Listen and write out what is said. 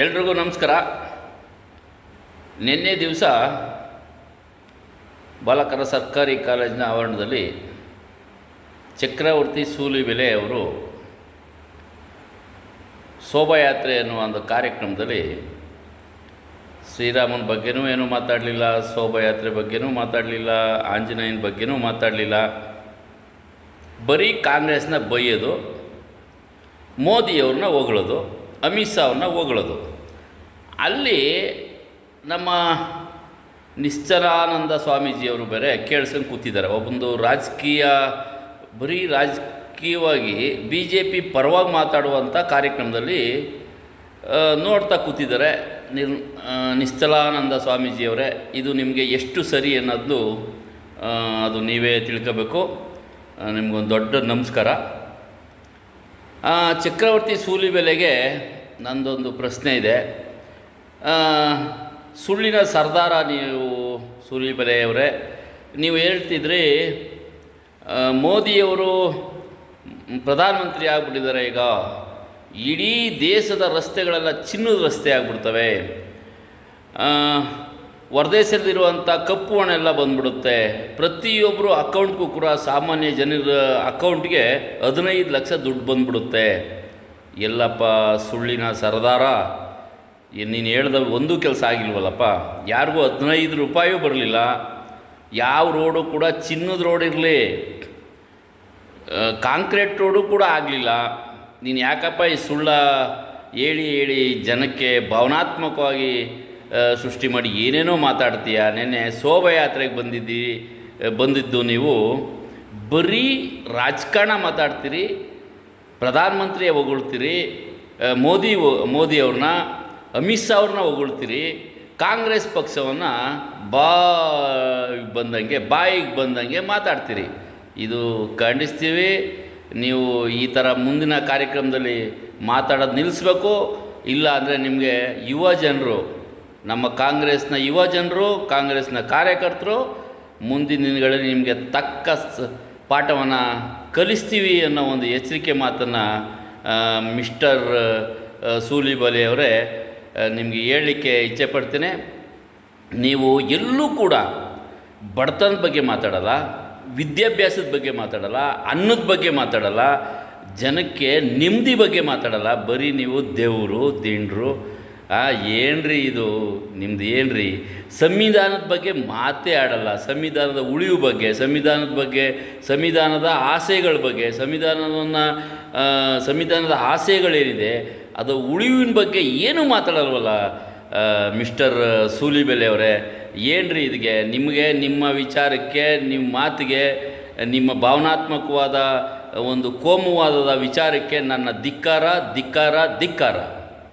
ಎಲ್ರಿಗೂ ನಮಸ್ಕಾರ. ನಿನ್ನೆ ದಿವಸ ಬಾಲಕರ ಸರ್ಕಾರಿ ಕಾಲೇಜಿನ ಆವರಣದಲ್ಲಿ ಚಕ್ರವರ್ತಿ ಸೂಲಿಬೆಲೆ ಅವರು ಶೋಭಾಯಾತ್ರೆ ಅನ್ನುವ ಒಂದು ಕಾರ್ಯಕ್ರಮದಲ್ಲಿ ಶ್ರೀರಾಮನ ಬಗ್ಗೆನೂ ಏನೂ ಮಾತಾಡಲಿಲ್ಲ, ಶೋಭಾಯಾತ್ರೆ ಬಗ್ಗೆನೂ ಮಾತಾಡಲಿಲ್ಲ, ಆಂಜನೇಯನ ಬಗ್ಗೆನೂ ಮಾತಾಡಲಿಲ್ಲ. ಬರೀ ಕಾಂಗ್ರೆಸ್ನ ಬೈಯೋದು, ಮೋದಿಯವ್ರನ್ನ ಹೊಗಳೋದು. ಅಮಿತ್ ಶಾ ಅವ್ರನ್ನ ಹೊಗಳೋದು. ಅಲ್ಲಿ ನಮ್ಮ ನಿಶ್ಚಲಾನಂದ ಸ್ವಾಮೀಜಿಯವರು ಬೇರೆ ಕೇಳ್ಸ್ಕೊಂಡು ಕೂತಿದ್ದಾರೆ. ಒಬ್ಬೊಂದು ರಾಜಕೀಯ, ಬರೀ ರಾಜಕೀಯವಾಗಿ ಬಿ ಜೆ ಪಿ ಪರವಾಗಿ ಮಾತಾಡುವಂಥ ಕಾರ್ಯಕ್ರಮದಲ್ಲಿ ನೋಡ್ತಾ ಕೂತಿದ್ದಾರೆ. ನಿರ್ ನಿಶ್ಚಲಾನಂದ ಸ್ವಾಮೀಜಿಯವರೇ, ಇದು ನಿಮಗೆ ಎಷ್ಟು ಸರಿ ಅನ್ನೋದು ಅದು ನೀವೇ ತಿಳ್ಕೋಬೇಕು. ನಿಮಗೊಂದು ದೊಡ್ಡ ನಮಸ್ಕಾರ. ಚಕ್ರವರ್ತಿ ಚಕ್ರವರ್ತಿ ಸೂಲಿಬೆಲೆಗೆ ನಂದೊಂದು ಪ್ರಶ್ನೆ ಇದೆ. ಸುಳ್ಳಿನ ಸರ್ದಾರ ನೀವು ಸೂಲಿಬೆಲೆಯವರೇ ನೀವು ಹೇಳ್ತಿದ್ರಿ ಮೋದಿಯವರು ಪ್ರಧಾನಮಂತ್ರಿ ಆಗಿಬಿಟ್ಟಿದ್ದಾರೆ ಈಗ. ಇಡೀ ದೇಶದ ರಸ್ತೆಗಳೆಲ್ಲ ಚಿನ್ನದ ರಸ್ತೆ ಆಗಿಬಿಡ್ತವೆ. ಹೊರದೇಶದಲ್ಲಿರುವಂಥ ಕಪ್ಪು ಹಣ ಎಲ್ಲ ಬಂದ್ಬಿಡುತ್ತೆ. ಪ್ರತಿಯೊಬ್ಬರು ಅಕೌಂಟ್ಗೂ ಕೂಡ ಸಾಮಾನ್ಯ ಜನರ ಅಕೌಂಟ್ಗೆ ಹದಿನೈದು ಲಕ್ಷ ದುಡ್ಡು ಬಂದ್ಬಿಡುತ್ತೆ. ಎಲ್ಲಪ್ಪ, ಸುಳ್ಳಿನ ಸರದಾರ ನೀನು ಹೇಳ್ದ ಒಂದೂ ಕೆಲಸ ಆಗಿಲ್ವಲ್ಲಪ್ಪ? ಯಾರಿಗೂ ಹದಿನೈದು ರೂಪಾಯೂ ಬರಲಿಲ್ಲ. ಯಾವ ರೋಡು ಕೂಡ ಚಿನ್ನದ ರೋಡ್ ಇರಲಿ ಕಾಂಕ್ರೀಟ್ ರೋಡು ಕೂಡ ಆಗಲಿಲ್ಲ. ನೀನು ಯಾಕಪ್ಪ ಈ ಸುಳ್ಳ ಹೇಳಿ ಹೇಳಿ ಜನಕ್ಕೆ ಭಾವನಾತ್ಮಕವಾಗಿ ಸೃಷ್ಟಿ ಮಾಡಿ ಏನೇನೋ ಮಾತಾಡ್ತೀಯ? ನೆನ್ನೆ ಶೋಭಾಯಾತ್ರೆಗೆ ಬಂದಿದ್ದೀರಿ ಬಂದಿದ್ದು ನೀವು. ಬರೀ ರಾಜಕಾರಣ ಮಾತಾಡ್ತೀರಿ ಪ್ರಧಾನಮಂತ್ರಿಯ ಹೊಗಳ್ತೀರಿ ಮೋದಿ ಮೋದಿ ಅವ್ರನ್ನ, ಅಮಿತ್ ಶಾ ಅವ್ರನ್ನ ಹೊಗಳ್ತೀರಿ, ಕಾಂಗ್ರೆಸ್ ಪಕ್ಷವನ್ನು ಬಾ ಬಂದಂಗೆ, ಬಾಯಿಗೆ ಬಂದಂಗೆ ಮಾತಾಡ್ತೀರಿ. ಇದು ಖಂಡಿಸ್ತೀವಿ. ನೀವು ಈ ಥರ ಮುಂದಿನ ಕಾರ್ಯಕ್ರಮದಲ್ಲಿ ಮಾತಾಡೋದು ನಿಲ್ಲಿಸ್ಬೇಕು ಇಲ್ಲ ಅಂದರೆ ನಿಮಗೆ ಯುವ ಜನರು, ನಮ್ಮ ಕಾಂಗ್ರೆಸ್ನ ಯುವ ಜನರು, ಕಾಂಗ್ರೆಸ್ನ ಕಾರ್ಯಕರ್ತರು ಮುಂದಿನ ದಿನಗಳಲ್ಲಿ ನಿಮಗೆ ತಕ್ಕ ಪಾಠವನ್ನು ಕಲಿಸ್ತೀವಿ ಅನ್ನೋ ಒಂದು ಎಚ್ಚರಿಕೆ ಮಾತನ್ನು ಮಿಸ್ಟರ್ ಸೂಲಿಬಲಿ ಅವರೇ ನಿಮಗೆ ಹೇಳಲಿಕ್ಕೆ ಇಚ್ಛೆ ಪಡ್ತೇನೆ. ನೀವು ಎಲ್ಲೂ ಕೂಡ ಬಡತನದ ಬಗ್ಗೆ ಮಾತಾಡಲ್ಲ, ವಿದ್ಯಾಭ್ಯಾಸದ ಬಗ್ಗೆ ಮಾತಾಡಲ್ಲ, ಅನ್ನದ ಬಗ್ಗೆ ಮಾತಾಡಲ್ಲ, ಜನಕ್ಕೆ ನೆಮ್ಮದಿ ಬಗ್ಗೆ ಮಾತಾಡಲ್ಲ. ಬರೀ ನೀವು ದೇವರು ದಿಂಡ್ರು ಏನ್ರಿ ಇದು? ನಿಮ್ದು ಏನ್ರಿ? ಸಂವಿಧಾನದ ಬಗ್ಗೆ ಮಾತೇ ಆಡಲ್ಲ. ಸಂವಿಧಾನದ ಉಳಿವು ಬಗ್ಗೆ ಸಂವಿಧಾನದ ಬಗ್ಗೆ ಸಂವಿಧಾನದ ಆಸೆಗಳ ಬಗ್ಗೆ ಸಂವಿಧಾನವನ್ನು ಸಂವಿಧಾನದ ಆಸೆಗಳೇನಿದೆ ಅದು ಉಳಿವಿನ ಬಗ್ಗೆ ಏನೂ ಮಾತಾಡಲ್ವಲ್ಲ ಆ, ಮಿಸ್ಟರ್ ಸೂಲಿಬೆಲೆ ಅವರೇ? ಏನ್ರಿ ಇದಕ್ಕೆ ನಿಮಗೆ ನಿಮ್ಮ ವಿಚಾರಕ್ಕೆ ನಿಮ್ಮ ಮಾತಿಗೆ ನಿಮ್ಮ ಭಾವನಾತ್ಮಕವಾದ ಒಂದು ಕೋಮುವಾದದ ವಿಚಾರಕ್ಕೆ ನನ್ನ ಧಿಕ್ಕಾರ ಧಿಕ್ಕಾರ ಧಿಕ್ಕಾರ.